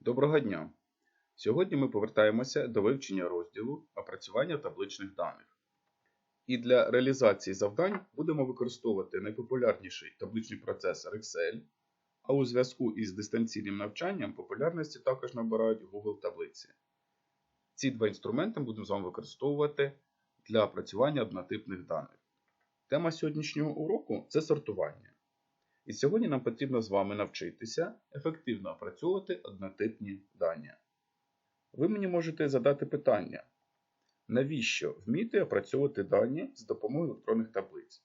Доброго дня! Сьогодні ми повертаємося до вивчення розділу опрацювання табличних даних. І для реалізації завдань будемо використовувати найпопулярніший табличний процесор Excel, а у зв'язку із дистанційним навчанням популярності також набирають Google таблиці. Ці два інструменти будемо з вами використовувати для опрацювання однотипних даних. Тема сьогоднішнього уроку це сортування. І сьогодні нам потрібно з вами навчитися ефективно опрацьовувати однотипні дані. Ви мені можете задати питання, навіщо вміти опрацьовувати дані з допомогою електронних таблиць?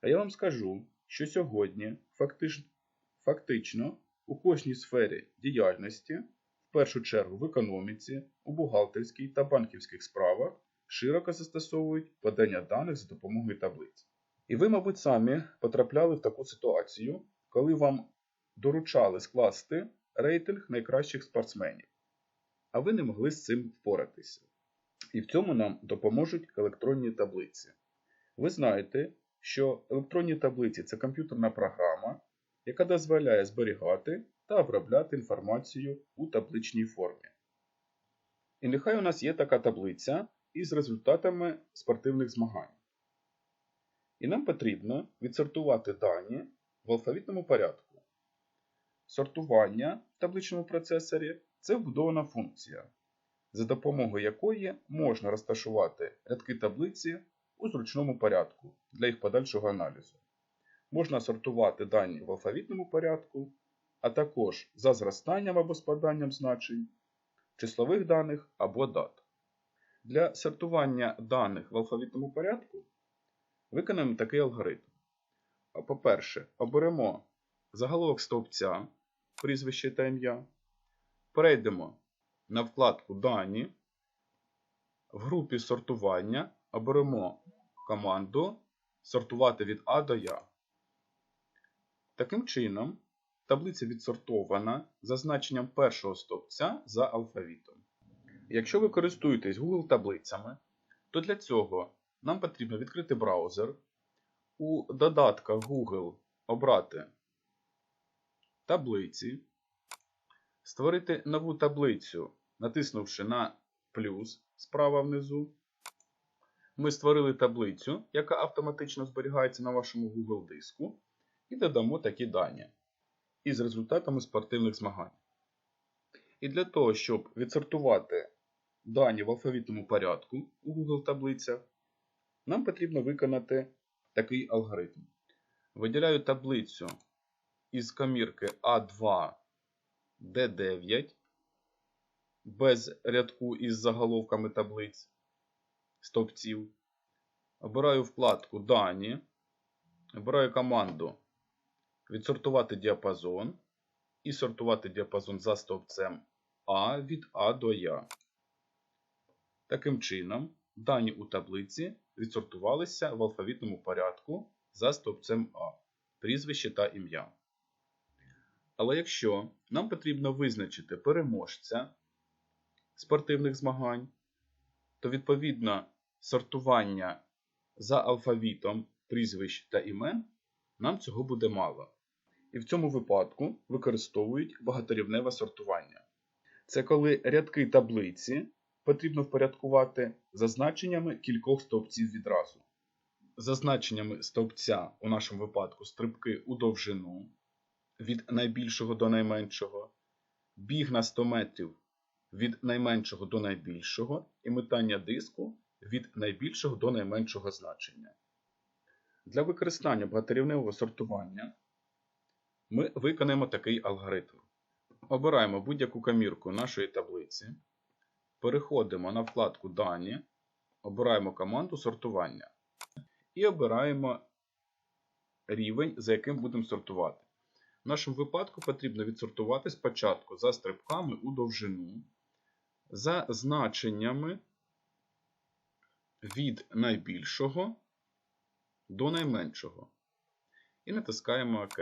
А я вам скажу, що сьогодні фактично, у кожній сфері діяльності, в першу чергу в економіці, у бухгалтерській та банківських справах, широко застосовують подання даних за допомогою таблиць. І ви, мабуть, самі потрапляли в таку ситуацію, коли вам доручали скласти рейтинг найкращих спортсменів, а ви не могли з цим впоратися. І в цьому нам допоможуть електронні таблиці. Ви знаєте, що електронні таблиці це комп'ютерна програма, яка дозволяє зберігати та обробляти інформацію у табличній формі. І нехай у нас є така таблиця із результатами спортивних змагань. І нам потрібно відсортувати дані в алфавітному порядку. Сортування в табличному процесорі це вбудована функція, за допомогою якої можна розташувати рядки таблиці у зручному порядку для їх подальшого аналізу. Можна сортувати дані в алфавітному порядку, а також за зростанням або спаданням значень, числових даних або дат. Для сортування даних в алфавітному порядку Виконаємо такий алгоритм. По-перше, оберемо заголовок стовпця, прізвище та ім'я. Перейдемо на вкладку Дані. В групі сортування оберемо команду Сортувати від А до Я. Таким чином, таблиця відсортована за значенням першого стовпця за алфавітом. Якщо ви користуєтесь Google таблицями, то для цього нам потрібно відкрити браузер, у додатках Google обрати таблиці, створити нову таблицю, натиснувши на плюс справа внизу. Ми створили таблицю, яка автоматично зберігається на вашому Google диску, і додамо такі дані із результатами спортивних змагань. І для того, щоб відсортувати дані в алфавітному порядку у Google таблицях, нам потрібно виконати такий алгоритм. Виділяю таблицю із комірки А2 Д9 без рядку із заголовками таблиць стовпців. Обираю вкладку Дані. Обираю команду Відсортувати діапазон і сортувати діапазон за стовпцем А від А до Я. Таким чином, дані у таблиці відсортувалися в алфавітному порядку за стовпцем А, прізвище та ім'я. Але якщо нам потрібно визначити переможця спортивних змагань, то відповідно сортування за алфавітом прізвищ та імен нам цього буде мало. І в цьому випадку використовують багаторівневе сортування. Це коли рядки таблиці потрібно впорядкувати за значеннями кількох стовпців відразу. За значеннями стовпця у нашому випадку стрибки у довжину від найбільшого до найменшого, біг на 100 метрів від найменшого до найбільшого і метання диску від найбільшого до найменшого значення. Для використання багаторівневого сортування ми виконаємо такий алгоритм. Обираємо будь-яку комірку нашої таблиці. Переходимо на вкладку Дані, обираємо команду сортування і обираємо рівень, за яким будемо сортувати. В нашому випадку потрібно відсортувати спочатку за стрибками у довжину, за значеннями від найбільшого до найменшого. І натискаємо ОК.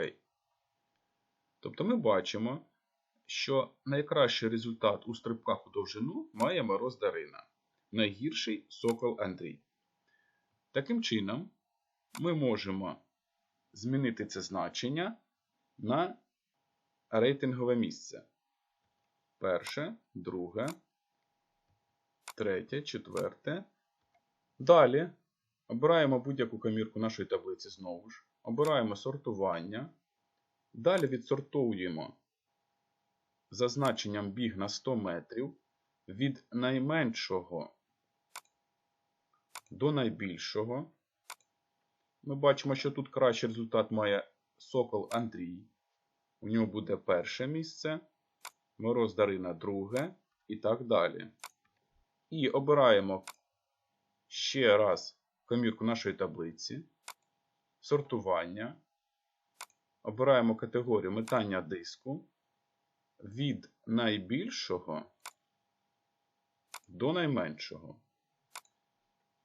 Тобто ми бачимо, що найкращий результат у стрибках у довжину має Мороз Дарина, найгірший Сокол Андрій. Таким чином, ми можемо змінити це значення на рейтингове місце. перше, друге, третє, четверте. Далі обираємо будь-яку комірку нашої таблиці знову ж. Обираємо сортування. Далі відсортовуємо за значенням біг на 100 метрів від найменшого до найбільшого. Ми бачимо, що тут кращий результат має Сокол Андрій. У нього буде перше місце, Мороз Дарина друге і так далі. І обираємо ще раз комірку нашої таблиці, сортування. Обираємо категорію метання диску від найбільшого до найменшого.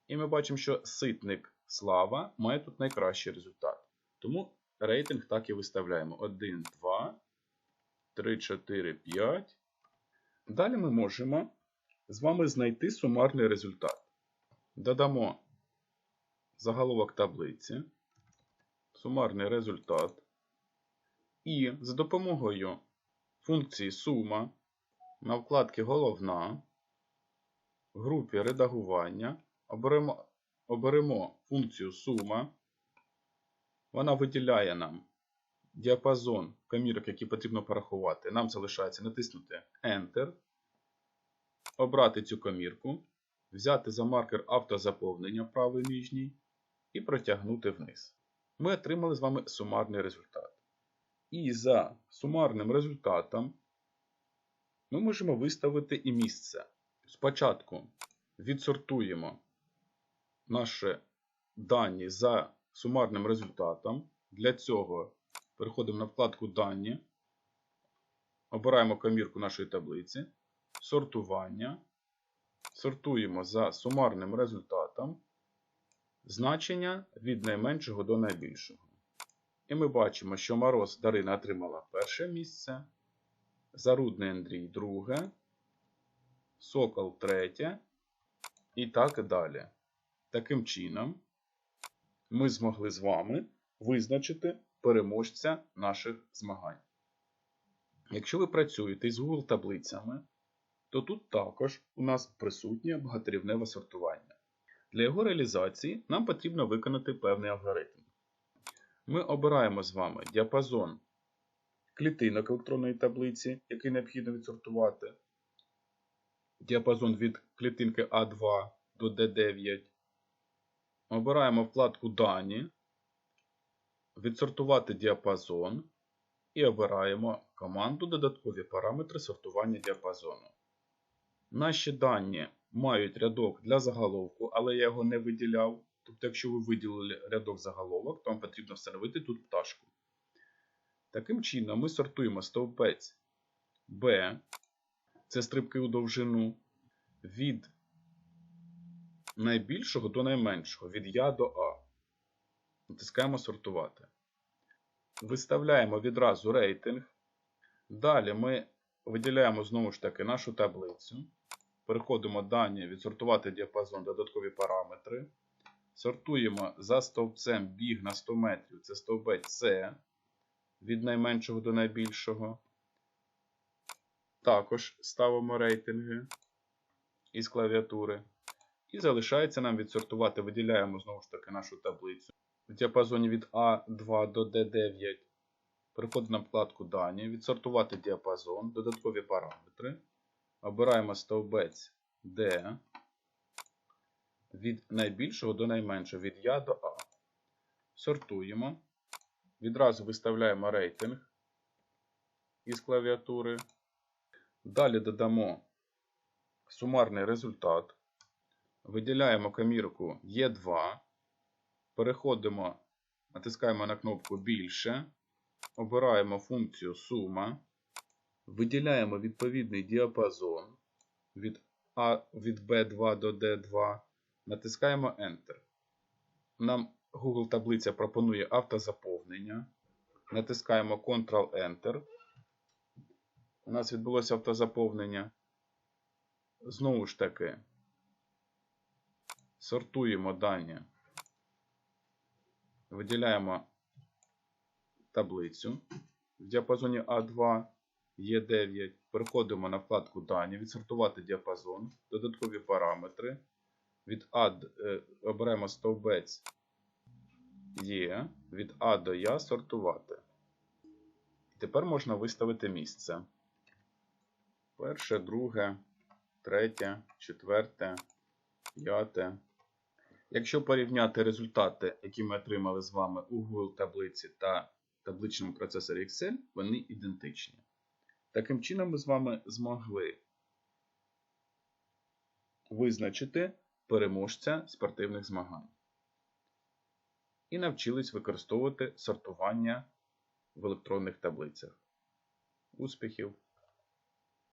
І ми бачимо, що ситник слава має тут найкращий результат. Тому рейтинг так і виставляємо. 1, 2, 3, 4, 5. Далі ми можемо з вами знайти сумарний результат. Додамо заголовок таблиці, сумарний результат. І за допомогою функції сума на вкладці Головна в групі редагування оберемо, оберемо функцію сума. Вона виділяє нам діапазон комірок, які потрібно порахувати. Нам залишається натиснути Enter, обрати цю комірку, взяти за маркер автозаповнення правий нижній і протягнути вниз. Ми отримали з вами сумарний результат. І за сумарним результатом ми можемо виставити і місце. Спочатку відсортуємо наші дані за сумарним результатом. Для цього переходимо на вкладку Дані, обираємо комірку нашої таблиці, сортування. Сортуємо за сумарним результатом значення від найменшого до найбільшого. І ми бачимо, що Мороз Дарина отримала перше місце, Зарудний Андрій друге, Сокол третє і так далі. Таким чином, ми змогли з вами визначити переможця наших змагань. Якщо ви працюєте із Google таблицями, то тут також у нас присутнє багаторівневе сортування. Для його реалізації нам потрібно виконати певний алгоритм. Ми обираємо з вами діапазон клітинок електронної таблиці, який необхідно відсортувати, діапазон від клітинки А2 до D9. Обираємо вкладку Дані, відсортувати діапазон і обираємо команду Додаткові параметри сортування діапазону. Наші дані мають рядок для заголовку, але я його не виділяв. Тобто, якщо ви виділили рядок заголовок, то вам потрібно встановити тут пташку. Таким чином, ми сортуємо стовпець B, це стрибки у довжину, від найбільшого до найменшого, від Я до А. Натискаємо сортувати. Виставляємо відразу рейтинг. Далі ми виділяємо знову ж таки нашу таблицю. Переходимо дані, відсортувати діапазон, додаткові параметри. Сортуємо за стовпцем біг на 100 метрів. Це стовпець С від найменшого до найбільшого. Також ставимо рейтинги із клавіатури. І залишається нам відсортувати, виділяємо знову ж таки нашу таблицю. В діапазоні від А2 до D9. Переходимо на вкладку Дані, відсортувати діапазон, додаткові параметри. Обираємо стовбець D від найбільшого до найменшого, від Я до А. Сортуємо. Відразу виставляємо рейтинг із клавіатури. Далі додамо сумарний результат. Виділяємо комірку Е2. Переходимо, натискаємо на кнопку Більше. Обираємо функцію сума. Виділяємо відповідний діапазон від А від B2 до D2. Натискаємо Enter. Нам Google таблиця пропонує автозаповнення. Натискаємо Ctrl-Enter. У нас відбулося автозаповнення. Знову ж таки, сортуємо дані. Виділяємо таблицю в діапазоні А2. Є 9. Переходимо на вкладку Дані, відсортувати діапазон, додаткові параметри. Від А е, оберемо стовбець Є, від А до Я сортувати. І Тепер можна виставити місце. Перше, друге, третє, четверте, п'яте. Якщо порівняти результати, які ми отримали з вами у Google таблиці та табличному процесорі Excel, вони ідентичні. Таким чином, ми з вами змогли визначити переможця спортивних змагань і навчились використовувати сортування в електронних таблицях. Успіхів!